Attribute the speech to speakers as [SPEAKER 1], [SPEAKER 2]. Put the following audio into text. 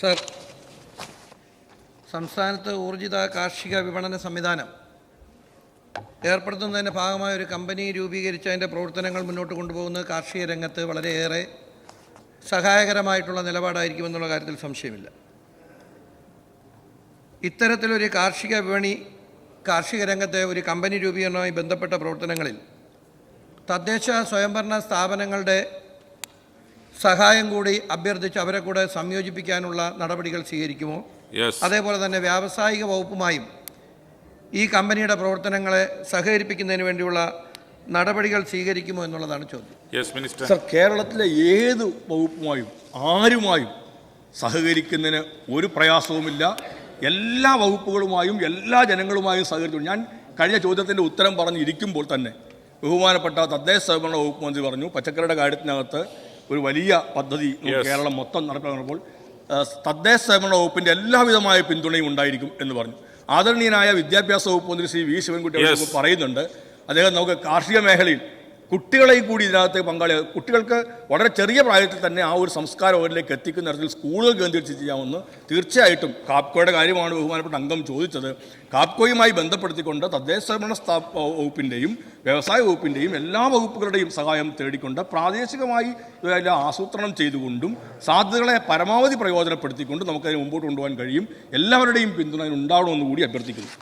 [SPEAKER 1] Sir സംസ്ഥാനത്ത് ഊർജിത കാർഷിക വിപണന സംവിധാനം ഏർപ്പെടുത്തുന്നതിന്റെ ഭാഗമായ ഒരു കമ്പനി രൂപീകരിച്ച് അതിന്റെ പ്രവർത്തനങ്ങൾ മുന്നോട്ട് കൊണ്ടുപോകുന്നത് കാർഷിക രംഗത്ത് വളരെയേറെ സഹായകരമായിട്ടുള്ള നിലപാടായിരിക്കുമെന്നുള്ള കാര്യത്തിൽ സംശയമില്ല. ഇത്തരത്തിലൊരു കാർഷിക വിപണി കാർഷിക രംഗത്തെ ഒരു കമ്പനി രൂപീകരണവുമായി ബന്ധപ്പെട്ട പ്രവർത്തനങ്ങളിൽ തദ്ദേശ സ്വയംഭരണ സ്ഥാപനങ്ങളുടെ സഹായം കൂടി അഭ്യർത്ഥിച്ച് അവരെ കൂടെ സംയോജിപ്പിക്കാനുള്ള നടപടികൾ സ്വീകരിക്കുമോ? അതേപോലെ തന്നെ വ്യാവസായിക വകുപ്പുമായും ഈ കമ്പനിയുടെ പ്രവർത്തനങ്ങളെ സഹകരിപ്പിക്കുന്നതിന് വേണ്ടിയുള്ള നടപടികൾ സ്വീകരിക്കുമോ എന്നുള്ളതാണ് ചോദ്യം.
[SPEAKER 2] സർ കേരളത്തിലെ ഏത് വകുപ്പുമായും ആരുമായും സഹകരിക്കുന്നതിന് ഒരു പ്രയാസവുമില്ല. എല്ലാ വകുപ്പുകളുമായും എല്ലാ ജനങ്ങളുമായും സഹകരിച്ചു. ഞാൻ കഴിഞ്ഞ ചോദ്യത്തിന്റെ ഉത്തരം പറഞ്ഞിരിക്കുമ്പോൾ തന്നെ ബഹുമാനപ്പെട്ട തദ്ദേശ സ്വയംഭരണ വകുപ്പ് മന്ത്രി പറഞ്ഞു പച്ചക്കറിയുടെ കാര്യത്തിനകത്ത് ഒരു വലിയ പദ്ധതി കേരളം മൊത്തം നടപ്പിലാക്കുമ്പോൾ തദ്ദേശ സ്വയംഭരണ വകുപ്പിന്റെ എല്ലാവിധമായ പിന്തുണയും ഉണ്ടായിരിക്കും എന്ന് പറഞ്ഞു. ആദരണീയനായ വിദ്യാഭ്യാസ വകുപ്പ് മന്ത്രി ശ്രീ വി. ശിവൻകുട്ടി പറയുന്നുണ്ട്. അദ്ദേഹം നമുക്ക് കാർഷിക മേഖലയിൽ കുട്ടികളെയും കൂടി ഇതിനകത്ത് പങ്കാളി. കുട്ടികൾക്ക് വളരെ ചെറിയ പ്രായത്തിൽ തന്നെ ആ ഒരു സംസ്കാരം അവരിലേക്ക് എത്തിക്കുന്ന തരത്തിൽ സ്കൂളുകൾ കേന്ദ്രീകരിച്ച് ചെയ്യാമെന്ന് തീർച്ചയായിട്ടും കാപ്കോയുടെ കാര്യമാണ് ബഹുമാനപ്പെട്ട അംഗം ചോദിച്ചത്. കാപ്കോയുമായി ബന്ധപ്പെടുത്തിക്കൊണ്ട് തദ്ദേശ ഭരണ സ്ഥാ വകുപ്പിന്റെയും വ്യവസായ വകുപ്പിന്റെയും എല്ലാ വകുപ്പുകളുടെയും സഹായം തേടിക്കൊണ്ട് പ്രാദേശികമായി ഇവയെല്ലാം ആസൂത്രണം ചെയ്തുകൊണ്ടും സാധ്യതകളെ പരമാവധി പ്രയോജനപ്പെടുത്തിക്കൊണ്ട് നമുക്കതിനെ മുമ്പോട്ട് കൊണ്ടുപോകാൻ കഴിയും. എല്ലാവരുടെയും പിന്തുണ ഉണ്ടാവണമെന്ന് കൂടി അഭ്യർത്ഥിക്കുന്നു.